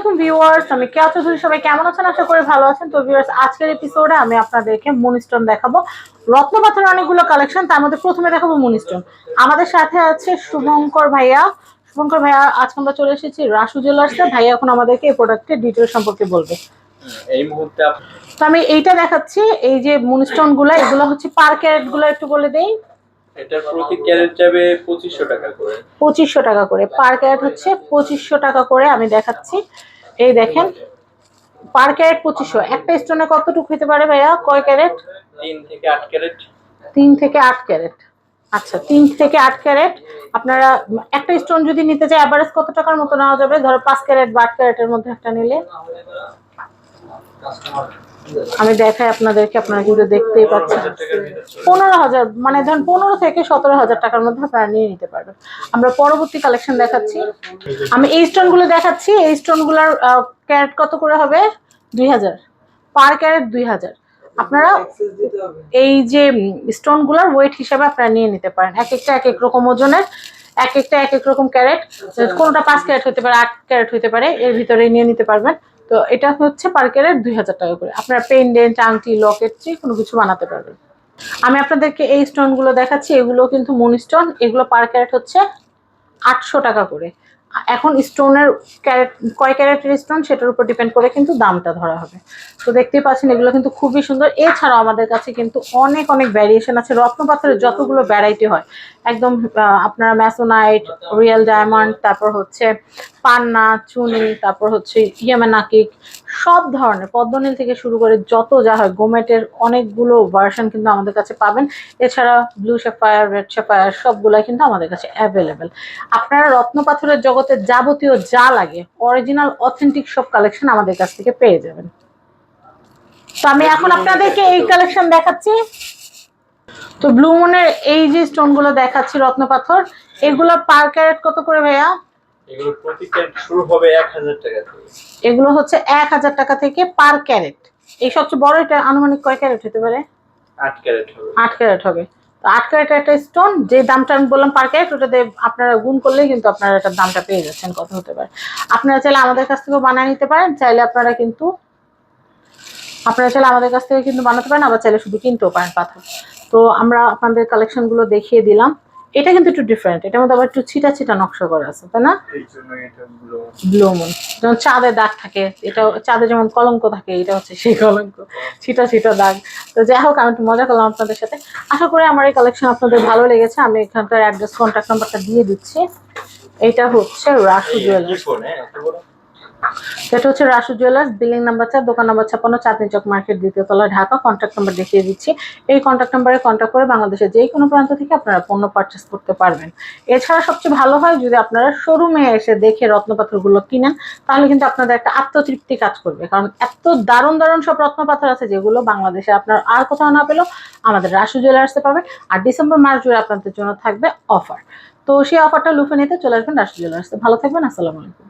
আলাইকুম ভিউয়ার্স আমি কেয়া চৌধুরী সবাই কেমন আছেন? আশা করি ভালো আছেন। তো ভিউয়ার্স আজকের এপিসোডে আমি আপনাদেরকে মুনিস্টোন দেখাবো। রত্নপাথরের অনেকগুলো কালেকশন তার মধ্যে প্রথমে দেখাবো মুনিস্টোন আমাদের সাথে আছে শুভঙ্কর ভাইয়া। শুভঙ্কর ভাইয়া আজকে আমরা চলে এসেছি রাসু জুয়েলার্সে ভাইয়া এখন আমাদেরকে এই প্রোডাক্টের ডিটেল সম্পর্কে বলবে। এই মুহূর্তে তো আমি এইটা দেখাচ্ছি। এই যে মুনিস্টোনগুলা এগুলো হচ্ছে পার ক্যারেটগুলো একটু বলে দেই। এটার প্রতি ক্যারেট যাবে পঁচিশশো টাকা করে। পঁচিশশো টাকা করে। পার ক্যারেট হচ্ছে পঁচিশশো টাকা করে আমি দেখাচ্ছি। এই দেখেন পার ক্যারেট পঁচিশশো। একটা স্টোনে কতটুকু হতে পারে ভাইয়া? কয় ক্যারেট? তিন থেকে আট ক্যারেট। তিন থেকে আট ক্যারেট। আচ্ছা তিন থেকে আট ক্যারেট। আপনারা একটা স্টোন যদি নিতে চাই অ্যাভারেজ কত টাকার মতো নেওয়া যাবে? ধরো পাঁচ ক্যারেট বা আট ক্যারেটের মধ্যে একটা নিলে। আমি দেখাই আপনাদেরকে, আপনারা কিন্তু দেখতেই পাচ্ছেন। পনেরো হাজার মানে ধরুন পনেরো থেকে সতেরো হাজার টাকার মধ্যে আপনারা নিয়ে নিতে পারবেন। আমরা পরবর্তী কালেকশন দেখাচ্ছি। আমি এই স্টোনগুলো দেখাচ্ছি। এই স্টোনগুলার ক্যারেট কত করে হবে? দুই হাজার। পার ক্যারেট দুই হাজার। আপনারা এই যে স্টোনগুলার ওয়েট হিসাবে আপনারা নিয়ে নিতে পারেন। এক একটা এক এক রকম ওজনের, এক একটা এক এক রকম ক্যারেট কোনটা পাঁচ ক্যারেট হতে পারে, আট ক্যারেট হতে পারে, এর ভিতরে নিয়ে নিতে পারবেন। তো এটা হচ্ছে পার ক্যারেট দুই হাজার টাকা করে। আপনারা পেন্ডেন্ট আংটি লকেট যে কোনো কিছু বানাতে পারবেন। আমি আপনাদেরকে এই স্টোনগুলো দেখাচ্ছি, এগুলো কিন্তু মনি স্টোন এগুলো পার ক্যারেট হচ্ছে আটশো টাকা করে। এখন স্টোনের ক্যারেট কয় ক্যারেটের স্টোন সেটার উপর ডিপেন্ড করে কিন্তু দামটা ধরা হবে। তো দেখতেই পাচ্ছেন এগুলো কিন্তু খুবই সুন্দর। এছাড়াও আমাদের কাছে কিন্তু অনেক অনেক ভ্যারিয়েশন আছে। রত্নপাথরের যতগুলো ভ্যারাইটি হয়, একদম আপনারা ম্যাসোনাইট রিয়েল ডায়মন্ড তারপর হচ্ছে পান্না, চুনি, তারপর হচ্ছে ইয়ামানাকিক সব ধরনের পদ্মনীল থেকে শুরু করে যত যা হয়, গোমেটের অনেকগুলো ভার্সন কিন্তু আমাদের কাছে পাবেন। এছাড়া ব্লু শেফায়ার রেড শেফায়ার সবগুলাই কিন্তু আমাদের কাছে অ্যাভেলেবেল আপনারা রত্নপাথরের জগতে যাবতীয় যা লাগে অরিজিনাল অথেন্টিক সব কালেকশন আমাদের কাছ থেকে পেয়ে যাবেন। তো আমি এখন আপনাদেরকে এই কালেকশন দেখাচ্ছি। তো ব্লু মুনের এই যে স্টোনগুলো দেখাচ্ছি রত্নপাথর এগুলো পার ক্যারেট কত করে ভাইয়া? এগুলো প্রতি ক্যারেট শুরু হবে এক হাজার টাকা থেকে। এগুলো হচ্ছে এক হাজার টাকা থেকে পার ক্যারেট। এই সবচেয়ে বড় এটা আনুমানিক কয় ক্যারেট হতে পারে? আট ক্যারেট হবে। আট ক্যারেট হবে। তো আট ক্যারেটের একটা স্টোন যে দামটা আমি বললাম পার ক্যারেট ওটাতে আপনারা গুণ করলেই কিন্তু আপনারা এটার দামটা পেয়ে যাচ্ছেন কত হতে পারে। আপনারা চাইলে আমাদের কাছ থেকেও বানিয়ে নিতে পারেন চাইলে আপনারা কিন্তু আপনারা চাইলে আমাদের কাছ থেকে কিন্তু বানাতে পারেন আবার চাইলে শুধু কিনতেও পারেন পাথর। তো আমরা আপনাদের কালেকশনগুলো দেখিয়ে দিলাম। এটা কিন্তু একটু ডিফারেন্ট এটার মধ্যে আবার একটু ছিটা ছিটা নকশা করা আছে তাই না? ব্লু মুন যেমন চাঁদের দাগ থাকে এটা চাঁদে যেমন কলঙ্ক থাকে এটা হচ্ছে সেই কলঙ্ক ছিটা ছিটা দাগ। তো যাই হোক আমি একটু মজা করলাম আপনাদের সাথে। আশা করি আমার এই কালেকশন আপনাদের ভালো লেগেছে আমি এখানকার অ্যাড্রেস কন্ট্যাক্ট নাম্বারটা দিয়ে দিচ্ছি। এটা হচ্ছে রাসু জুয়েলার্স এটা হচ্ছে রাসু জুয়েলার্স বিল্ডিং নাম্বার চার, দোকান নাম্বার ছাপ্পান্ন, চাঁদনি চক মার্কেট দ্বিতীয় তলা, ঢাকা। কন্ট্যাক্ট নাম্বার দেখিয়ে দিচ্ছি। এই কন্ট্যাক্ট নাম্বারে কন্ট্যাক্ট করে বাংলাদেশের যে কোনো প্রান্ত থেকে আপনারা পণ্য পারচেস করতে পারবেন। এছাড়া সবচেয়ে ভালো হয়, যদি আপনারা শোরুমে এসে দেখে রত্নপাথরগুলো কিনেন, তাহলে কিন্তু আপনাদের একটা আত্মতৃপ্তি কাজ করবে। কারণ এত দারুণ দারুণ সব রত্নপাথর আছে, যেগুলো বাংলাদেশে আপনার আর কোথাও না পেলেও আমাদের রাসু জুয়েলার্সে পাবেন। আর ডিসেম্বর মাস জুড়ে আপনাদের জন্য থাকবে অফার তো সেই অফারটা লুফে নিতে চলে আসবেন রাসু জুয়েলার্সে ভালো থাকবেন, আসসালামু আলাইকুম।